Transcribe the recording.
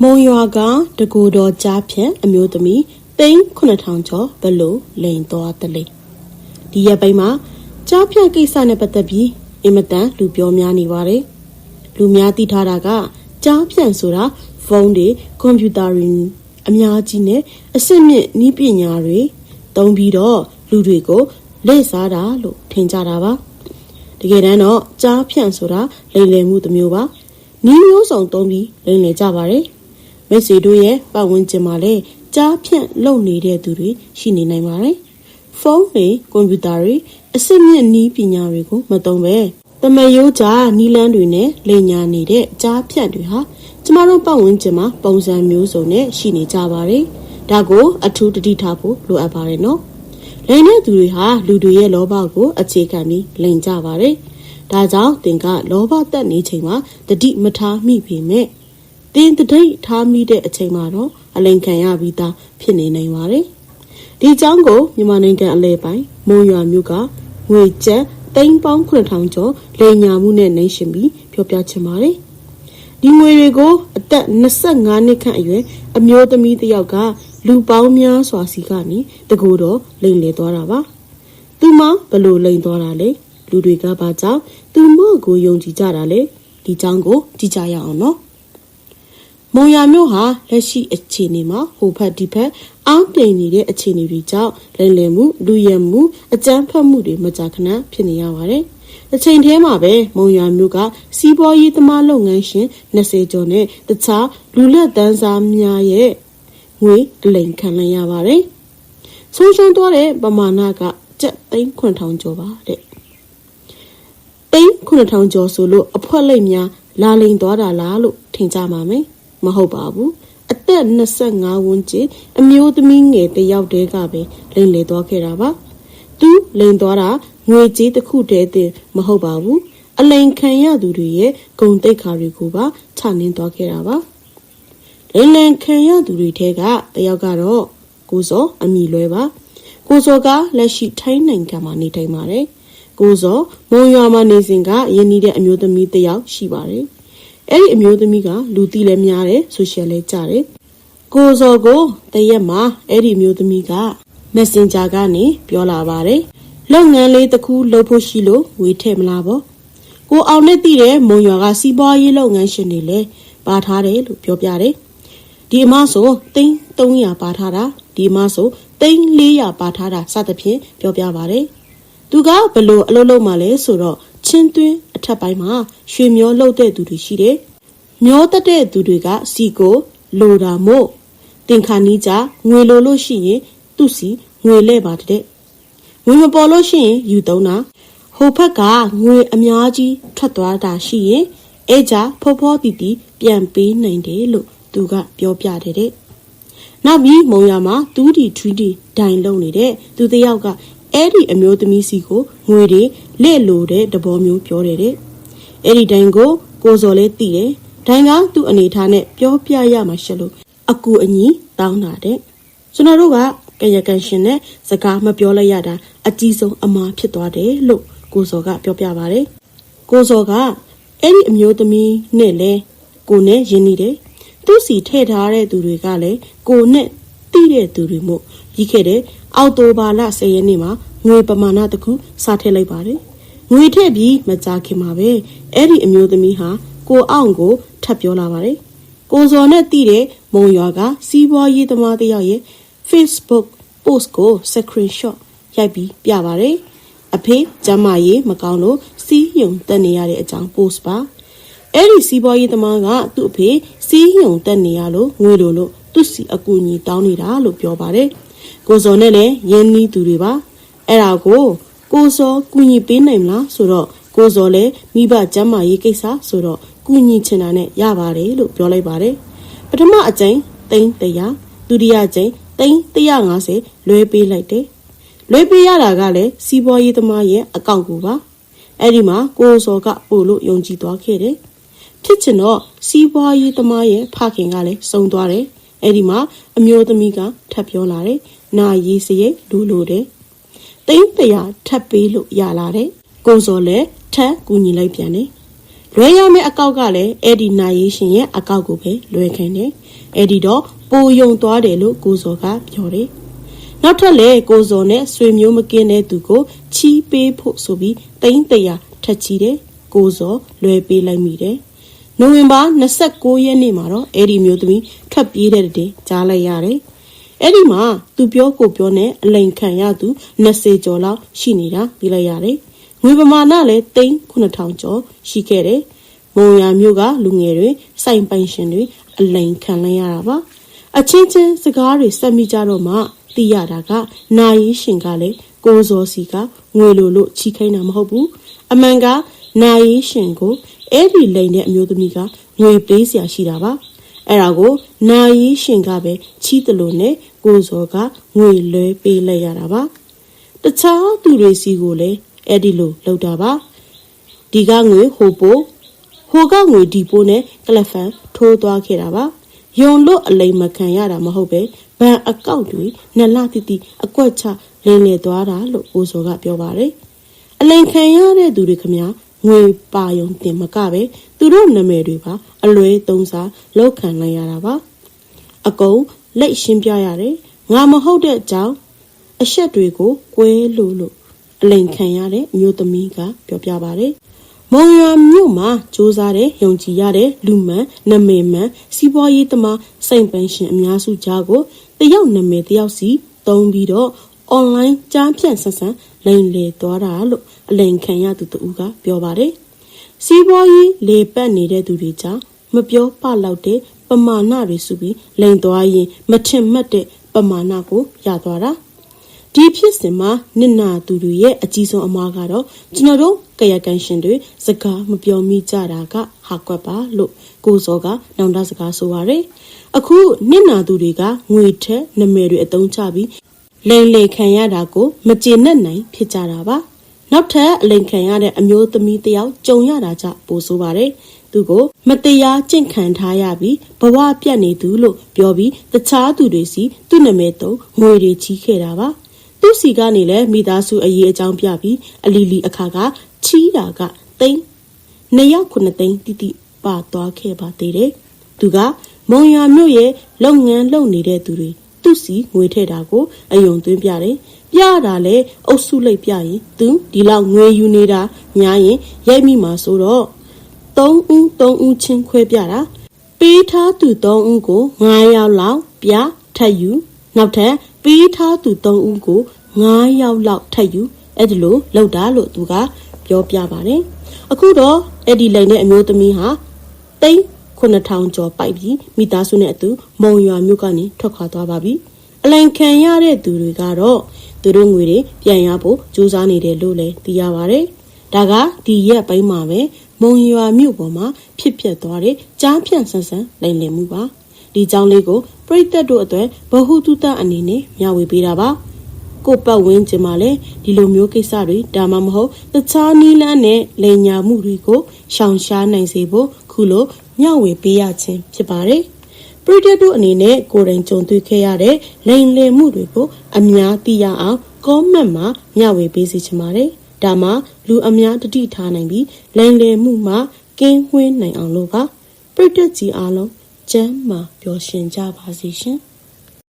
မုံရွာကတကူတော်ကြားဖြန့်အမျိုးသမီးသိန်း9000ကျော်ဘလို့လိန်သွားတလေဒီရက်ပိုင်းမှာကြားဖြန့်ကိစ္စနဲ့ပတ်သက်ပြီးအင်မတန်လူပြောများနေပါတယ်လူများသိထားတာကကြားဖြန့်ဆိုတာဖုန်းတွေကွန်ပျူတာတွေအများကြီးနဲ့အစစ်မြင့်နည်းပညာတွေသုံးပြီးတော့လူတွေကိုလေ့စားတာလို့ထင်ကြတာပါတကယ်တမ်းတော့ကြားဖြန့်ဆိုတာလိမ်လည်မှုတစ်မျိုးပါနီးမျိုးစုံသုံးပြီးလိမ်လည်ကြပါတယ် မိတ်ဆွေတို့ရဲ့ပတ်ဝန်းကျင်မှာလည်းကြားဖြန့်လုပ်နေတဲ့သူတွေရှိနေနိုင်ပါတယ်။ဖုန်းတွေကွန်ပျူတာတွေအစစ်မြင့်နီးပညာတွေကိုမသုံးပဲတမယိုးကြားနီလန်းတွေနဲ့လိန်ညာနေတဲ့ကြားဖြန့်တွေဟာကျမတို့ပတ်ဝန်းကျင်မှာပုံစံမျိုးစုံနဲ့ရှိနေကြပါတယ်။ဒါကိုအထူးတတိထားဖို့လိုအပ်ပါတယ်နော်။လိန်တဲ့သူတွေဟာလူတွေရဲ့လောဘကိုအခြေခံပြီးလိန်ကြပါတယ်။ဒါကြောင့်သင်ကလောဘတက်နေချိန်မှာတတိမထားမိပေမဲ့ တင်းတတိထားမိတဲ့အချိန်မှာတော့အလိန်ခံရပြီးသားဖြစ်နေနိုင်ပါတယ်။ဒီအကြောင်းကိုမြန်မာနိုင်ငံအလဲပိုင်းမုံရွာမြို့ကငွေကျပ်သိန်းပေါင်း9000ကျော်လိန်ညာမှုနဲ့နှိမ့်ရှင်ပြီးပြောပြချင်ပါတယ်။ဒီငွေတွေကိုအသက်25နှစ်ခန့်အရွယ်အမျိုးသမီးတစ်ယောက်ကလူပေါင်းများစွာစီကနေတကူတော့လိန်လေသွားတာပါ။သူမဘလို့လိန်သွားတာလဲလူတွေကဘာကြောင့်သူမော့ကိုယုံကြည်ကြတာလဲဒီကြောင်းကိုကြည့်ကြရအောင်နော်။ မုံရမြို့ဟာလက်ရှိအခြေအနေမှာဟိုဖက်ဒီဖက်အားပြိန်နေတဲ့အခြေအနေတွေကြောင့်လိမ်လည်မှုလူရမှုအကြမ်းဖက်မှုတွေမကြာခဏဖြစ်နေရပါတယ်။တစ်ချိန်တည်းမှာပဲမုံရမြို့ကစီးပွားရေးသမားလုပ်ငန်းရှင်20ကျော်နဲ့တခြားလူလက်တန်းစားများရဲ့ငွေလိမ်ခံလိုက်ရပါတယ်။ဆုံးရှုံးသွားတဲ့ပမာဏကကျပ်သိန်း9000ကျော်ပါတဲ့။သိန်း9000ကျော်ဆိုလို့အဖွက်လိမ်များလာလိမ်သွားတာလားလို့ထင်ကြပါမယ်။ မဟုတ်ပါဘူးအသက်25ဝန်းကျင်အမျိုးသမီးငယ်တယောက်တည်းကပဲလိမ်လည်သွားခဲ့တာပါသူလိမ်သွားတာငွေကြေးတစ်ခုတည်းတင်မဟုတ်ပါဘူးအလိန်ခံရသူတွေရဲ့ဂုံတိတ်ခါတွေကိုပါခြနှင်းသွားခဲ့တာပါလိမ်လည်ခံရသူတွေထဲကတယောက်ကတော့ကိုစောအမိလွဲပါကိုစောကလက်ရှိထိုင်းနိုင်ငံမှာနေထိုင်ပါတယ်ကိုစောမုံရွာမှာနေစဉ်ကယင်းနီးတဲ့အမျိုးသမီးတယောက်ရှိပါတယ် အဲ့ဒီအမျိုးသမီးကလူတီလည်းများတယ်ဆိုရှယ်လည်းကြတယ်ကိုစောကိုတရက်မှာအဲ့ဒီအမျိုးသမီးက Messenger ကနေပြောလာပါတယ်လုပ်ငန်းလေးတစ်ခုလုပ်ဖို့ရှိလို့ဝေထည့်မလားပေါ့ကိုအောင်နဲ့တည်တဲ့မုံရွာကစီးပွားရေးလုပ်ငန်းရှင်တွေလည်းပါထားတယ်လို့ပြောပြတယ်ဒီအမဆိုသိန်း300ပါထားတာဒီအမဆိုသိန်း400ပါထားတာစသဖြင့်ပြောပြပါတယ်သူကဘလို့အလုပ်လုပ်မှလဲဆိုတော့ ချင်းသွင်းအထက်ပိုင်းမှာရွှေမျောလှုပ်တဲ့သူတွေရှိတယ်။မျောတတ်တဲ့သူတွေကစီကိုလိုတာမို့တင်ခါနီးကြငွေလိုလို့ရှိရင်သူ့စီငွေလဲပါတဲ့။ငွေမပေါ်လို့ရှိရင်ယူသုံးတာဟိုဘက်ကငွေအများကြီးထွက်သွားတာရှိရင်အဲကြဖောဖောတီတီပြန်ပေးနိုင်တယ်လို့သူကပြောပြတယ်တဲ့။နောက်ပြီးမုံရမှာတူးတီထွီးတီဒိုင်လုံနေတဲ့သူတယောက်က အဲ့ဒီအမျိုးသမီးစီကိုငွေတွေလက်လိုတဲ့တဘောမျိုးပြောတယ်တဲ့အဲ့ဒီတိုင်ကိုကိုစော်လေးတည်တယ်ဒိုင်ကသူ့အနေထားနဲ့ပြောပြရမှာရှက်လို့အကူအညီတောင်းတာတဲ့ကျွန်တော်တို့ကကရကန်ရှင်နဲ့စကားမပြောလိုက်ရတာအကြီးဆုံးအမှားဖြစ်သွားတယ်လို့ကိုစော်ကပြောပြပါတယ်ကိုစော်ကအဲ့ဒီအမျိုးသမီးနဲ့လဲကိုနဲ့ရင်းနေတယ်သူ့စီထည့်ထားတဲ့သူတွေကလည်းကိုနဲ့တိတဲ့သူတွေမို့ပြီးခဲ့တဲ့ အောက်တိုဘာလ10ရက်နေ့မှာငွေပမာဏတစ်ခုစထည့်လိုက်ပါတယ်ငွေထည့်ပြီးမကြခင်မှာပဲအဲ့ဒီအမျိုးသမီးဟာကိုအောင်ကိုထပ်ပြောလာပါတယ်ကိုစော်နဲ့တည်တဲ့မုံရွာကစီးပွားရေးသမားတယောက်ရဲ့ Facebook post ကို screenshot ရိုက်ပြီးပြပါတယ်အဖေကျမရေးမကောင်းလို့စီးယုံတက်နေရတဲ့အကြောင်း post ပါအဲ့ဒီစီးပွားရေးသမားကသူ့အဖေစီးယုံတက်နေရလို့ငွေလိုလို့သူ့စီအကူအညီတောင်းနေတာလို့ပြောပါတယ် ကိုစော်နဲ့လည်းရင်းနှီးသူတွေပါအဲ့ဒါကိုကိုစောကူညီပေးနိုင်မလားဆိုတော့ကိုစောလည်းမိဘကျမ်းမာရေးကိစ္စဆိုတော့ကူညီချင်တာနဲ့ရပါတယ်လို့ပြောလိုက်ပါတယ်ပထမအကြိမ်သိန်း100ဒုတိယကြိမ်သိန်း150လွှဲပေးလိုက်တယ်လွှဲပေးရတာကလည်းစီးပွားရေးသမားရဲ့အကောင့်ကိုပါအဲ့ဒီမှာကိုစောကပို့လို့ယုံကြည်သွားခဲ့တယ်ဖြစ်ချင်တော့စီးပွားရေးသမားရဲ့ဖခင်ကလည်းစုံသွားတယ် အဲ့ဒီမှာအမျိုးသမီးကထပ်ပြောလာတယ်နာရီစရိတ်လူလိုတယ်သိန်းတရာထပ်ပေးလို့ရလာတယ်ကိုစောလည်းထပ်ကူညီလိုက်ပြန်တယ်လွဲရမယ့်အကောက်ကလည်းအဲ့ဒီနာရေးရှင်ရဲ့အကောက်ကိုပဲလွဲခိုင်းတယ်အဲ့ဒီတော့ပိုယုံသွားတယ်လို့ကိုစောကပြောတယ်နောက်ထပ်လေကိုစောနဲ့ဆွေမျိုးမကင်းတဲ့သူကိုချီးပေးဖို့ဆိုပြီးတိမ့်တရာထက်ချီတယ်ကိုစောလွဲပေးလိုက်မိတယ် နိုဝင်ဘာ29ရက်နေ့မှာတော့အဲ့ဒီမျိုးသမီးထွက်ပြေးတဲ့တဲ့ကြားလိုက်ရတယ်အဲ့ဒီမှာသူပြောကိုပြောနဲ့အလိန်ခံရသူ20ကျော်လောက်ရှိနေတာသိလိုက်ရတယ်ငွေပမာဏလည်းသိန်း9000ကျော်ရှိခဲ့တယ်မုံရမြို့ကလူငယ်တွေစိုင်ပိုင်ရှင်တွေအလိန်ခံလိုက်ရတာပါအချင်းချင်းစကားတွေဆက်မိကြတော့မှသိရတာကနာယီရှင်ကလည်းကိုဇော်စီကငွေလိုလို့ချီခိုင်းတာမဟုတ်ဘူးအမှန်ကနာယီရှင်ကို အဲ့ဒီလိန်တဲ့အမျိုးသမီးကငွေပေးစရာရှိတာပါအဲ့ဒါကိုနာယီရှင်ကပဲချီးတယ်လို့နဲ့ကိုဇော်ကငွေလွဲပေးလိုက်ရတာပါတခြားသူတွေစီကိုလည်းအဲ့ဒီလိုလောက်တာပါဒီကငွေဟိုပိုးဟိုကငွေဒီပိုးနဲ့ကလဖန်ထိုးသွားခဲ့တာပါယုံလို့အလိမ်မခံရတာမဟုတ်ပဲဘဏ်အကောင့်တွေနှစ်လတိတိအကွက်ချလင်းနေသွားတာလို့ကိုစောကပြောပါတယ်အလိမ်ခံရတဲ့သူတွေခမ ငွေပါယုံတင်မကပဲသူတို့နာမည်တွေပါအလွဲသုံးစားလောက်ခံလိုက်ရတာပါအကုန်လက်ရှင်းပြရတယ်ငါမဟုတ်တဲ့အကြောင်းအဆက်တွေကိုကွဲလို့လို့အလိန်ခံရတဲ့အမျိုးသမီးကပြောပြပါတယ်။မုံရွာမြို့မှာစူးစမ်းတဲ့ယုံကြည်ရတဲ့လူမှန်နမေမှန်စီးပွားရေးသမားစိတ်ပန်းရှင်အများစုကြားကိုတယောက်နမေတယောက်စီတုံးပြီးတော့ online ကြားဖြန့်ဆက်ဆံလိန်လေသွားတာလို့အလိန်ခံရသူတူကပြောပါတယ်။စီးပွားရေးလေပတ်နေတဲ့သူတွေကြားမပြောပလောက်တဲ့ပမာဏတွေစုပြီးလိန်သွားရင်မထင်မှတ်တဲ့ပမာဏကိုရသွားတာ။ဒီဖြစ်စဉ်မှာနစ်နာသူတွေရဲ့အကြီးဆုံးအမှားကတော့ကျွန်တော်တို့ကရကန်ရှင်တွေစကားမပြောမိကြတာကဟာကွက်ပါလို့ကိုစောကနောင်တစကားဆိုပါရယ်အခုနစ်နာသူတွေကငွေထက်နမယ်တွေအသုံးချပြီး လိန်လေခံရတာကိုမကျေနပ်နိုင်ဖြစ်ကြတာပါနောက်ထပ်အလိန်ခံရတဲ့အမျိုးသမီးတယောက်ကြုံရတာကြပိုဆိုပါရယ်သူကိုမတရားကြင့်ခံထားရပြီးဘဝပြတ်နေသူလို့ပြောပြီးတခြားသူတွေစီသူ့နာမည်သုံးငွေတွေချီးခဲ့တာပါသူ့စီကနေလည်းမိသားစုအရေးအကြောင်းပြပြီးအလီလီအခါကချီးတာကသိန်းနှစ်ယောက်ခုနှစ်သိန်းတိတိပါသွားခဲ့ပါသေးတယ်။သူကမုံရမြို့ရဲ့လုပ်ငန်းလုပ်နေတဲ့သူတွေ သူ့စီငွေထည့်တာကိုအယုံသွင်းပြတယ်။ပြတာလဲအုပ်စုလိုက်ပြရင်သူဒီလောက်ငွေယူနေတာများရင်ရိုက်မိမှာဆိုတော့၃ဦး၃ဦးချင်းခွဲပြတာပေးထားသူ၃ဦးကို9ယောက်လောက်ပြထပ်ယူနောက်ထပ်ပေးထားသူ၃ဦးကို9ယောက်လောက်ထပ်ယူအဲ့ဒီလိုလောက်တာလို့သူကပြောပြပါတယ်အခုတော့အဲ့ဒီလိန်တဲ့အမျိုးသမီးဟာတိန်း 9000ကျော်ပိုက်ပြီးမိသားစုနဲ့အတူမုံရွာမြို့ကနေထွက်ခွာသွားပါပြီအလိုင်ခံရတဲ့သူတွေကတော့သူတို့ငွေတွေပြန်ရဖို့ကြိုးစားနေတယ်လို့လည်းသိရပါတယ်ဒါကဒီရက်ပိုင်းမှာပဲမုံရွာမြို့ပေါ်မှာဖြစ်ပျက်သွားတဲ့ကြားဖြန့်ဆန်းဆန်းလိမ်လည်မှုပါဒီကြောင်းလေးကိုပရိသတ်တို့အတွက်ဗဟုသုတအနေနဲ့မျှဝေပေးတာပါကိုပတ်ဝန်းကျင်မှာလည်းဒီလိုမျိုးကိစ္စတွေဒါမှမဟုတ်တခြားနီးလန်းနဲ့လိန်ညာမှုတွေကိုရှောင်ရှားနိုင်စေဖို့ခုလို မျှဝေပေးရခြင်းဖြစ်ပါတယ်ပရိသတ်တို့အနေနဲ့ကိုယ်တိုင်ကြုံတွေ့ခဲ့ရတဲ့လိန်လည်မှုတွေကိုအများသိရအောင်ကောမန့်မှာမျှဝေပေးစီချင်ပါတယ်ဒါမှလူအများတတိထားနိုင်ပြီးလိန်လည်မှုမှာကင်းဝေးနိုင်အောင်လို့ပါပရိသတ်ကြီးအားလုံးကျမ်းမာပျော်ရွှင်ကြပါစေရှင်။